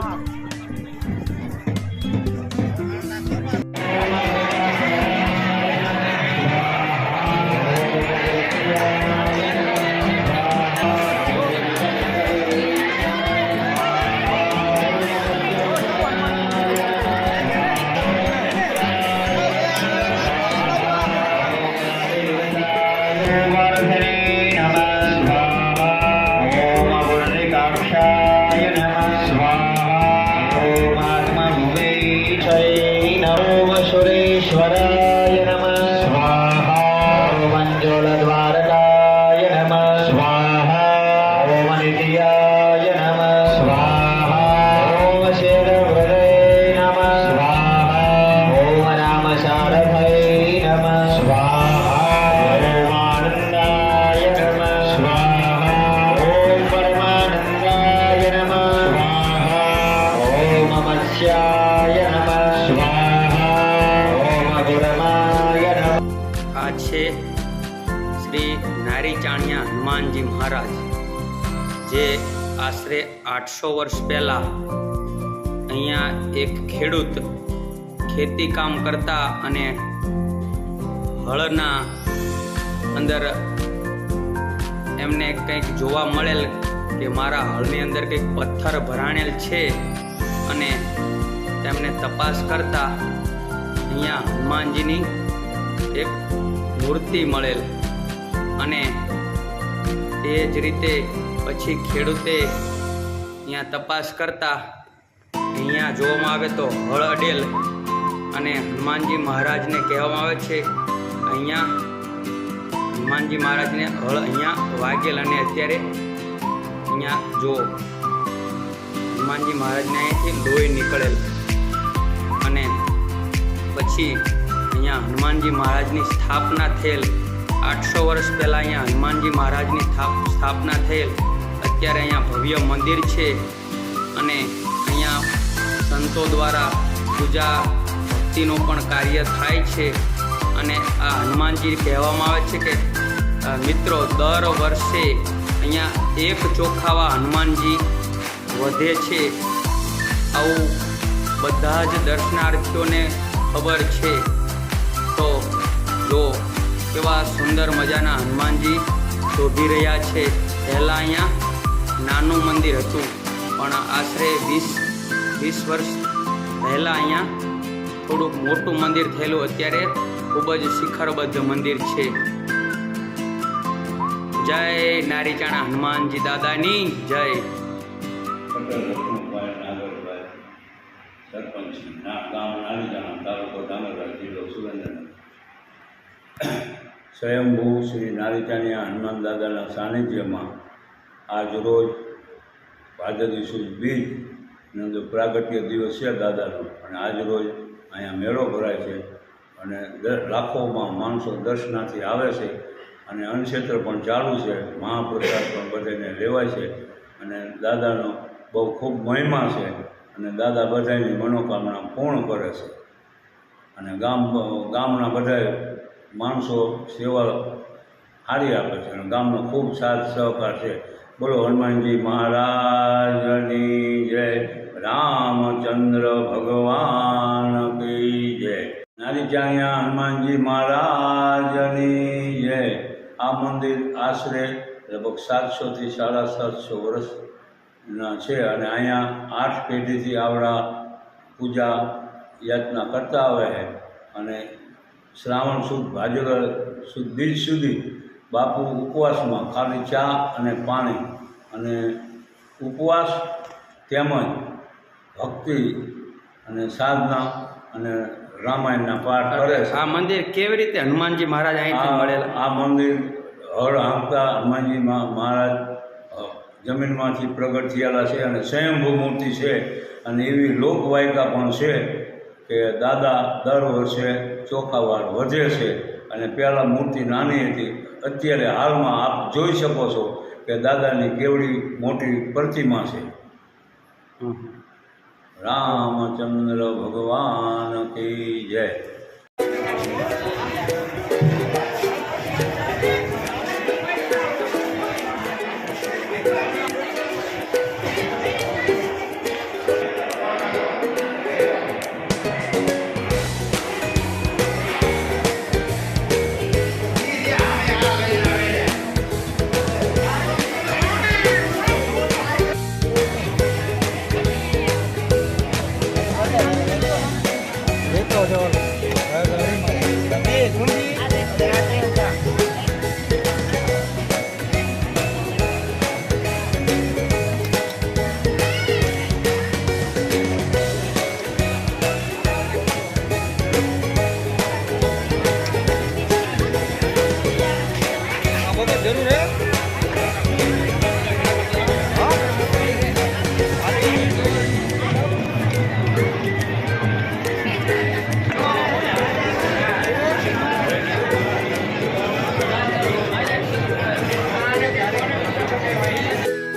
God Hanumanji મહારાજ, જે આશરે આઠસો વર્ષ પહેલાં અહીંયા એક ખેડૂત ખેતી કામ કરતા અને હળના અંદર એમને કંઈક જોવા મળેલ કે મારા હળની અંદર કંઈક પથ્થર ભરાણેલ છે અને તેમને તપાસ કરતા અહીંયા હનુમાનજીની એક મૂર્તિ મળેલ અને તે જ રીતે પછી ખેડૂતે અહીંયા તપાસ કરતા અહીંયા જોવામાં આવે તો હળ અડેલ અને હનુમાનજી મહારાજને કહેવામાં આવે છે, અહીંયા હનુમાનજી મહારાજને હળ અહીંયા વાગેલ અને અત્યારે અહીંયા જો હનુમાનજી મહારાજને અહીંયાથી લોહી નીકળેલ અને પછી અહીંયા હનુમાનજી મહારાજની સ્થાપના થયેલ આઠસો વર્ષ પહેલાં અહીંયા હનુમાનજી મહારાજની સ્થાપ- સ્થાપના થયેલ. અત્યારે અહીંયા ભવ્ય મંદિર છે અને અહીંયા સંતો દ્વારા પૂજા ભક્તિનું પણ કાર્ય થાય છે. અને આ હનુમાનજી કહેવામાં આવે છે કે મિત્રો, દર વર્ષે અહીંયા એક ચોખાવા હનુમાનજી વધે છે. આવું બધા જ દર્શનાર્થીઓને ખબર છે. તો જો કેવા સુંદર મજાના હનુમાનજી શોભી રહ્યા છે. પહેલાં અહીંયા નાનું મંદિર હતું, પણ આશરે વીસ વીસ વર્ષ પહેલાં અહીંયા થોડુંક મોટું મંદિર થયેલું. અત્યારે ખૂબ જ શિખરબદ્ધ મંદિર છે. જય નારીચાણા હનુમાનજી દાદાની, જય. સરપંચ ગામ નાનીજાણા તાલુકો ડાંગરભાઈ જિલ્લો સુરેન્દ્રનગર. સ્વયંભૂ શ્રી નારીચાણિયા હનુમાન દાદાના સાનિધ્યમાં આજ રોજ ભાદરવી સુદ બીજ નંદુ પ્રાગટ્ય દિવસ છે દાદાનો. અને આજ રોજ અહીંયા મેળો ભરાય છે અને લાખોમાં માણસો દર્શનાથી આવે છે અને અન્નક્ષેત્ર પણ ચાલુ છે. મહાપ્રસાદ પણ બધાને લેવાય છે અને દાદાનો બહુ ખૂબ મહિમા છે અને દાદા બધાની મનોકામના પૂર્ણ કરે છે. અને ગામ, ગામના બધા માણસો સેવા સારી આપે છે અને ગામનો ખૂબ સાથ સહકાર છે. બોલો, હનુમાનજી મહારાજની જય. રામચંદ્ર ભગવાન કી જય. નારી ચાણિયા હનુમાનજી મહારાજની જય. આ મંદિર આશરે લગભગ સાતસોથી સાડા સાતસો વર્ષના છે અને અહીંયા આઠ પેઢીથી આવડા પૂજા યાચના કરતા આવે છે. અને શ્રાવણ સુદ સુદ બીજ સુધી બાપુ ઉપવાસમાં ખાલી ચા અને પાણી અને ઉપવાસ તેમજ ભક્તિ અને સાધના અને રામાયણના પાઠ કરે આ મંદિર કેવી રીતે હનુમાનજી મહારાજ અહીંથી મળેલા? આ મંદિર હળ હાંકતા હનુમાનજી મહારાજ જમીનમાંથી પ્રગટ થયેલા છે અને સ્વયંભૂ મૂર્તિ છે અને એવી લોકવાયકા પણ છે. કે દાદા દર વર્ષે ચોખાવાર વધે છે અને પહેલાં મૂર્તિ નાની હતી. અત્યારે હાલમાં આપ જોઈ શકો છો કે દાદાની કેવડી મોટી પ્રતિમા છે. રામચંદ્ર ભગવાન કી જય. जरूर है